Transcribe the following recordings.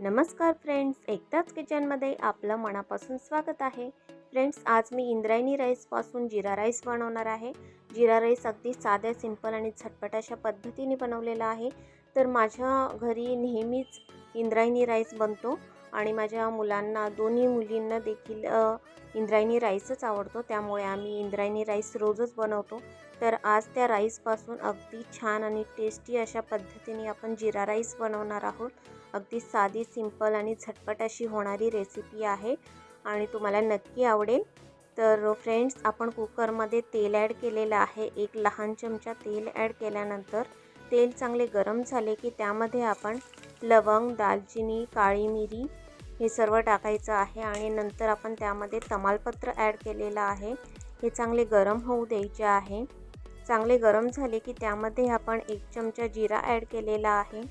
नमस्कार फ्रेंड्स एकदाच किचनमध्ये आपलं मनापासून स्वागत आहे. फ्रेंड्स आज मी इंद्रायणी राईसपासून जिरा राईस बनवणार आहे. जिरा राईस अगदी साध्या सिंपल आणि झटपट अशा पद्धतीने बनवलेला आहे. तर माझ्या घरी नेहमीच इंद्रायणी राईस बनतो. आणि माझ्या मुलांना दोन्ही मुलींना देखील इंद्रायणी राईसच आवडतो. त्यामुळे आम्ही इंद्रायणी राईस रोजच बनवतो. तर आज त्या राईसपासून अगदी छान आणि टेस्टी अशा पद्धतीने आपण जिरा राईस बनवणार आहोत. अगदी साधी सिंपल आणि झटपट अशी होणारी रेसिपी आहे आणि तुम्हाला नक्की आवडेल. तर फ्रेंड्स आपण कुकरमध्ये तेल ॲड केलेलं आहे. एक लहान चमचा तेल ॲड केल्यानंतर तेल चांगले गरम झाले की त्यामध्ये आपण लवंग दालचिनी काळी मिरी हे सर्व टाकायचं आहे आणि नंतर आपण त्यामध्ये तमालपत्र ॲड केलेलं आहे. हे चांगले गरम होऊ द्यायचे आहे. चांगले गरम झाले की त्यामध्ये आपण एक चमचा जिरा ॲड केलेला आहे.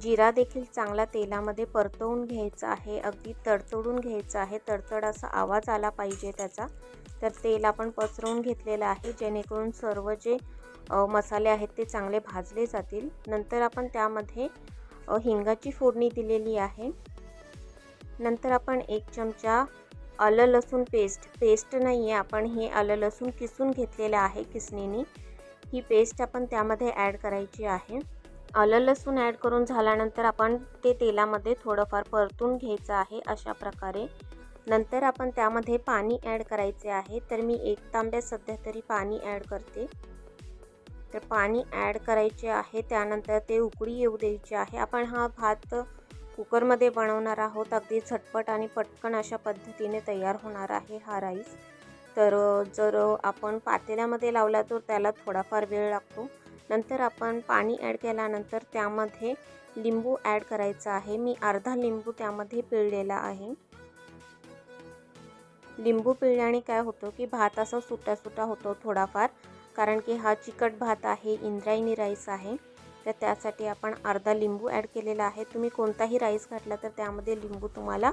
जिरा देखील चांगला तेलामध्ये परतवून घ्यायचा आहे. अगदी तडतडून घ्यायचा आहे. तडतड असा आवाज आला पाहिजे त्याचा. तर तेल आपण पसरवून घेतलेलं आहे. जेणेकरून सर्व जे मसाले आहेत ते चांगले भाजले जातील. नंतर आपण त्यामध्ये हिंगाची फोडणी दिलेली आहे. नंतर आपण एक चमचा आलं लसूण पेस्ट पेस्ट नाही आहे आपण हे आलं लसूण किसून घेतलेलं आहे किसणीने. ही पेस्ट आपण त्यामध्ये ॲड करायची आहे. आलं लसूण ॲड करून झाल्यानंतर आपण ते तेलामध्ये थोडंफार परतून घ्यायचं आहे अशा प्रकारे. नंतर आपण त्यामध्ये पाणी ॲड करायचे आहे. तर मी एक तांब्या सध्या तरी पाणी ॲड करते. तर पाणी ॲड करायचे आहे त्यानंतर ते उकळी येऊ द्यायची आहे. आपण हा भात कुकरमध्ये बनवणार आहोत. अगदी झटपट आणि पटकन अशा पद्धतीने तयार होणार आहे हा राईस. तर जर आपण पातेल्यामध्ये लावला तर त्याला थोडाफार वेळ लागतो. नंतर आपण पाणी ॲड केल्यानंतर त्यामध्ये लिंबू ॲड करायचा आहे. मी अर्धा लिंबू त्यामध्ये पिळलेला आहे. लिंबू पिळल्याने काय होतं की भात असा सुटा सुटा होतो थोडाफार. कारण की हा चिकट भात आहे इंद्रायणी राईस आहे. तर त्यासाठी आपण अर्धा लिंबू ॲड केलेला आहे. तुम्ही कोणताही राईस घातला तर त्यामध्ये लिंबू तुम्हाला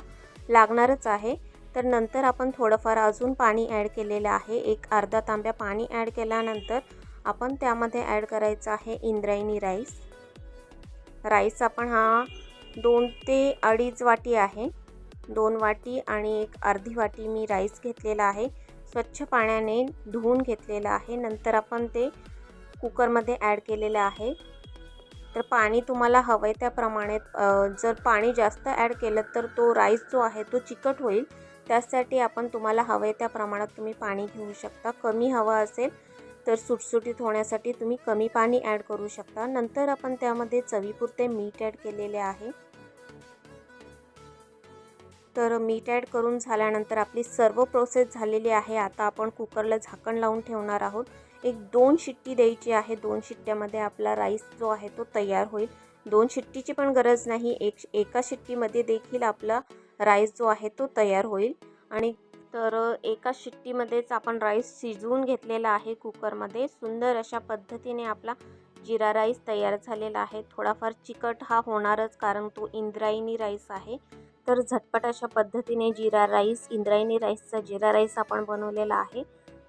लागणारच आहे. तर नंतर आपण थोडंफार अजून पाणी ॲड केलेलं आहे. एक अर्धा तांब्या पाणी ॲड केल्यानंतर आपण त्यामध्ये ॲड करायचं आहे इंद्रायणी राईस. राईस आपण हा दोन ते अडीच वाटी आहे. दोन वाटी आणि एक अर्धी वाटी मी राईस घेतलेला आहे. स्वच्छ पाण्याने धुवून घेतलेलं आहे. नंतर आपण ते कुकरमध्ये ॲड केलेलं आहे. तर पाणी तुम्हाला हवं आहे त्या जर पाणी जास्त ॲड केलं तर तो राईस जो आहे तो चिकट होईल. त्यासाठी आपण तुम्हाला हवं आहे त्या प्रमाणात तुम्ही पाणी घेऊ शकता. कमी हवं असेल तर सुटसुटीत होण्यासाठी तुम्ही कमी पाणी ॲड करू शकता. नंतर आपण त्यामध्ये चवीपुरते मीठ ॲड केलेले आहे. तर मीठ ॲड करून झाल्यानंतर आपली सर्व प्रोसेस झालेली आहे. आता आपण कुकरला झाकण लावून ठेवणार आहोत. एक दोन शिट्टी द्यायची आहे. दोन शिट्ट्यामध्ये आपला राईस जो आहे तो तयार होईल. दोन शिट्टीची पण गरज नाही. एक एका शिट्टीमध्ये देखील आपला राईस जो आहे तो तयार होईल. आणि तर एका शिट्टीमध्येच आपण राईस शिजवून घेतलेला आहे कुकरमध्ये सुंदर अशा पद्धतीने आपला जिरा राईस तयार झालेला आहे. थोडाफार चिकट हा होणारच कारण तो इंद्रायणी राईस आहे. तर झटपट अशा पद्धतीने जिरा राईस इंद्रायणी राईसचा जिरा राईस आपण बनवलेला आहे.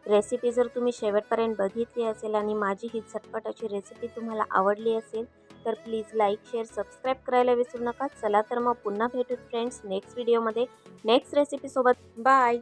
रेसिपी जर तुम्ही शेवटपर्यंत बघितली असेल आणि माझी ही झटपट अशी रेसिपी तुम्हाला आवडली असेल तर प्लीज लाईक शेअर सबस्क्राईब करायला विसरू नका. चला तर मग पुन्हा भेटू फ्रेंड्स नेक्स्ट व्हिडिओमध्ये नेक्स्ट रेसिपीसोबत बाय